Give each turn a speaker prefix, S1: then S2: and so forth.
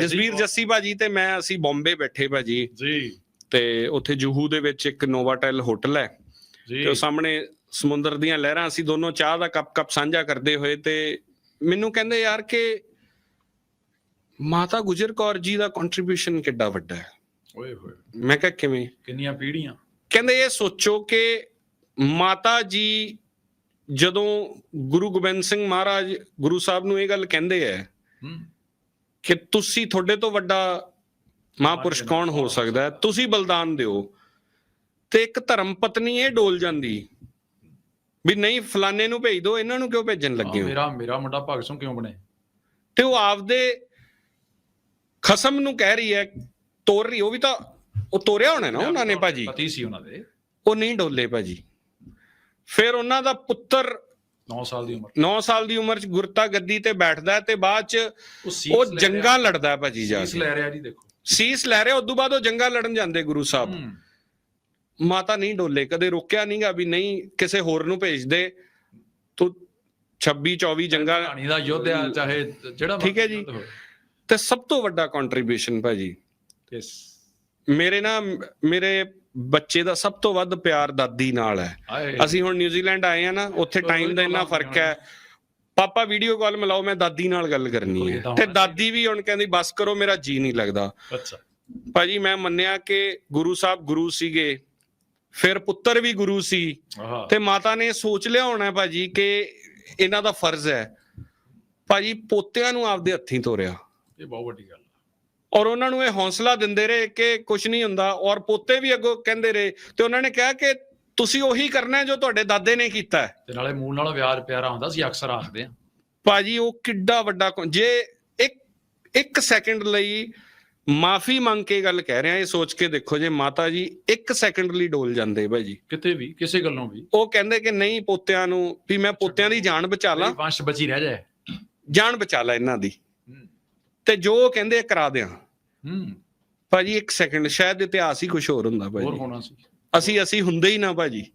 S1: ਜਸਵੀਰ ਜੱਸੀ ਭਾਜੀ ਤੇ ਮੈਂ ਅਸੀਂ ਬੰਬੇ ਬੈਠੇ ਭਾਜੀ।
S2: ਜੀ।
S1: ਤੇ ਉੱਥੇ ਜੂਹੂ ਦੇ ਵਿੱਚ ਇੱਕ ਨੋਵਾਟੈਲ ਹੋਟਲ ਹੈ।
S2: ਜੀ।
S1: ਤੇ ਉਹ ਸਾਹਮਣੇ ਸਮੁੰਦਰ ਦੀਆਂ ਲਹਿਰਾਂ ਅਸੀਂ ਦੋਨੋਂ ਚਾਹ ਦਾ ਕੱਪ ਕੱਪ ਸਾਂਝਾ ਕਰਦੇ ਹੋਏ ਤੇ ਮੈਨੂੰ ਕਹਿੰਦੇ ਯਾਰ ਕਿ ਮਾਤਾ ਗੁਜਰ ਕੌਰ ਜੀ ਦਾ ਕੰਟਰੀਬਿਊਸ਼ਨ ਕਿੱਡਾ ਵੱਡਾ ਹੈ।
S2: ਓਏ ਹੋਏ।
S1: ਮੈਂ ਕਿਹਾ ਕਿਵੇਂ?
S2: ਕਿੰਨੀਆਂ ਪੀੜ੍ਹੀਆਂ?
S1: ਕਹਿੰਦੇ ਇਹ ਸੋਚੋ ਕਿ ਮਾਤਾ ਜੀ ਜਦੋਂ ਗੁਰੂ ਗੋਬਿੰਦ ਸਿੰਘ ਮਹਾਰਾਜ ਗੁਰੂ ਸਾਹਿਬ ਨੂੰ ਇਹ ਗੱਲ ਕਹਿੰਦੇ ਐ
S2: ਹੂੰ।
S1: ਕਿ ਤੁਸੀਂ ਤੁਹਾਡੇ ਤੋਂ ਵੱਡਾ ਮਹਾਂਪੁਰਸ਼ ਕੌਣ ਹੋ ਸਕਦਾ ਹੈ? ਤੁਸੀਂ ਬਲਿਦਾਨ ਦਿਓ। ਤੇ ਇੱਕ ਧਰਮ ਪਤਨੀ ਇਹ ਡੋਲ ਜਾਂਦੀ ਵੀ ਨਹੀਂ ਫਲਾਣੇ ਨੂੰ ਭੇਜ ਦਿਓ ਇਹਨਾਂ ਨੂੰ ਕਿਉਂ ਭੇਜਣ ਲੱਗੇ
S2: ਹਾਂ,
S1: ਹੋ
S2: ਮੇਰਾ ਮੇਰਾ ਮੁੰਡਾ ਭਗਤ ਸਿੰਘ ਕਿਉਂ ਬਣੇ?
S1: ਤੇ ਉਹ ਆਪਦੇ ਖਸਮ ਨੂੰ ਕਹਿ ਰਹੀ ਹੈ ਤੋਰ ਰਹੀ ਉਹ ਵੀ ਤਾਂ ਉਹ ਤੋਰਿਆ ਹੋਣਾ ਨਾ ਉਹਨਾਂ ਨੇ ਭਾਜੀ।
S2: ਪਤੀ ਸੀ ਉਹਨਾਂ ਦੇ।
S1: ਉਹ ਨਹੀਂ ਡੋਲੇ ਭਾਜੀ। ਫਿਰ ਉਹਨਾਂ ਦਾ ਪੁੱਤਰ
S2: 9 ਸਾਲ ਦੀ ਉਮਰ।
S1: 9 ਸਾਲ ਦੀ ਉਮਰ ਚ ਗੁਰਤਾ ਗੱਦੀ ਤੇ ਬੈਠਦਾ ਤੇ ਬਾਅਦ ਚ
S2: ਉਹ
S1: ਜੰਗਾਂ ਲੜਦਾ ਭਾਜੀ ਜਾ
S2: ਸੀਸ ਲੈ ਰਿਹਾ ਜੀ ਦੇਖੋ।
S1: ਸੀਸ ਲੈ ਰਿਹਾ ਉਦੋਂ ਬਾਅਦ ਉਹ ਜੰਗਾਂ ਲੜਨ ਜਾਂਦੇ ਗੁਰੂ ਸਾਹਿਬ। ਮਾਤਾ ਨਹੀਂ ਡੋਲੇ ਕਦੇ ਰੋਕਿਆ ਨਹੀਂਗਾ ਵੀ ਨਹੀਂ ਕਿਸੇ ਹੋਰ ਨੂੰ ਭੇਜ ਦੇ। ਤੂੰ 26 24 ਜੰਗਾਂ
S2: ਕਹਾਣੀ ਦਾ ਯੁੱਧ ਆ ਚਾਹੇ ਜਿਹੜਾ
S1: ਠੀਕ ਹੈ ਜੀ। ਤੇ ਸਭ ਤੋਂ ਵੱਡਾ ਕੰਟਰੀਬਿਊਸ਼ਨ ਭਾਜੀ। ਮੇਰੇ ਨਾ ਮੇਰੇ ਬੱਚੇ ਦਾ ਸਭ ਤੋਂ ਵੱਧ ਪਿਆਰ ਦਾਦੀ ਨਾਲ ਹੈ। ਅਸੀਂ ਹੁਣ ਨਿਊਜ਼ੀਲੈਂਡ ਆਏ ਆ ਨਾ ਉੱਥੇ ਟਾਈਮ ਦਾ ਇੰਨਾ ਫ਼ਰਕ ਹੈ। ਪਾਪਾ ਵੀਡੀਓ ਕਾਲ ਮਿਲਾਓ ਮੈਂ ਦਾਦੀ ਨਾਲ ਗੱਲ ਕਰਨੀ ਹੈ। ਤੇ ਦਾਦੀ ਵੀ ਹੁਣ ਕਹਿੰਦੀ ਬਸ ਕਰੋ ਮੇਰਾ ਜੀ ਨਹੀਂ ਲੱਗਦਾ।
S2: ਅੱਛਾ।
S1: ਭਾਜੀ ਮੈਂ ਮੰਨਿਆ ਕਿ ਗੁਰੂ ਸਾਹਿਬ ਗੁਰੂ ਸੀਗੇ ਫਿਰ ਪੁੱਤਰ ਵੀ ਗੁਰੂ ਸੀ। ਤੇ ਮਾਤਾ ਨੇ ਸੋਚ ਲਿਆ ਹੋਣਾ ਭਾਜੀ ਕਿ ਇਹਨਾਂ ਦਾ ਫਰਜ਼ ਹੈ। ਭਾਜੀ ਪੋਤਿਆਂ ਨੂੰ ਆਪਦੇ ਹੱਥੀਂ ਤੋਰਿਆ।
S2: ਇਹ ਬਹੁਤ ਵੱਡੀ ਗੱਲ।
S1: ਔਰ ਉਹਨਾਂ ਨੂੰ ਇਹ ਹੌਸਲਾ ਦਿੰਦੇ ਰਹੇ ਕਿ ਕੁਝ ਨਹੀਂ ਹੁੰਦਾ ਔਰ ਪੋਤੇ ਵੀ ਅੱਗੋਂ ਕਹਿੰਦੇ ਰਹੇ ਤੇ ਉਹਨਾਂ ਨੇ ਕਿਹਾ ਕਿ ਤੁਸੀਂ ਉਹੀ ਕਰਨਾ ਜੋ ਤੁਹਾਡੇ ਦਾਦੇ ਨੇ ਕੀਤਾ
S2: ਤੇ ਨਾਲੇ ਮੂਲ ਨਾਲ ਵਿਆਜ ਪਿਆਰਾ ਹੁੰਦਾ ਸੀ ਅਕਸਰ ਆਖਦੇ ਆ
S1: ਭਾਜੀ ਉਹ ਕਿੱਡਾ ਵੱਡਾ ਜੇ ਇੱਕ ਇੱਕ ਸੈਕਿੰਡ ਲਈ ਮਾਫੀ ਮੰਗ ਕੇ ਗੱਲ ਕਹਿ ਰਿਹਾ ਇਹ ਸੋਚ ਕੇ ਦੇਖੋ ਜੇ ਮਾਤਾ ਜੀ ਇੱਕ ਸੈਕਿੰਡ ਲਈ ਡੋਲ ਜਾਂਦੇ ਭਾਜੀ।
S2: ਕਿਤੇ ਵੀ ਕਿਸੇ ਗੱਲੋਂ ਵੀ।
S1: ਉਹ ਕਹਿੰਦੇ ਕਿ ਨਹੀਂ ਪੋਤਿਆਂ ਨੂੰ ਵੀ ਮੈਂ ਪੋਤਿਆਂ ਦੀ ਜਾਨ ਬਚਾ ਲਾਂ।
S2: ਵੰਸ਼ ਬਚੀ ਰਹਿ ਜਾਏ।
S1: ਜਾਨ ਬਚਾ ਲਾ ਇਹਨਾਂ ਦੀ। ਤੇ ਜੋ ਕਹਿੰਦੇ ਕਰਾ ਦਿਆਂ।
S2: ਹੂੰ।
S1: ਭਾਜੀ ਇੱਕ ਸੈਕਿੰਡ ਸ਼ਾਇਦ ਇਤਿਹਾਸ ਹੀ ਕੁਝ ਹੋਰ ਹੁੰਦਾ
S2: ਹੋਰ
S1: ਭਾਜੀ।
S2: ਹੋਣਾ ਸੀ।
S1: ਅਸੀਂ ਅਸੀਂ ਹੁੰਦੇ ਹੀ ਨਾ ਭਾਜੀ।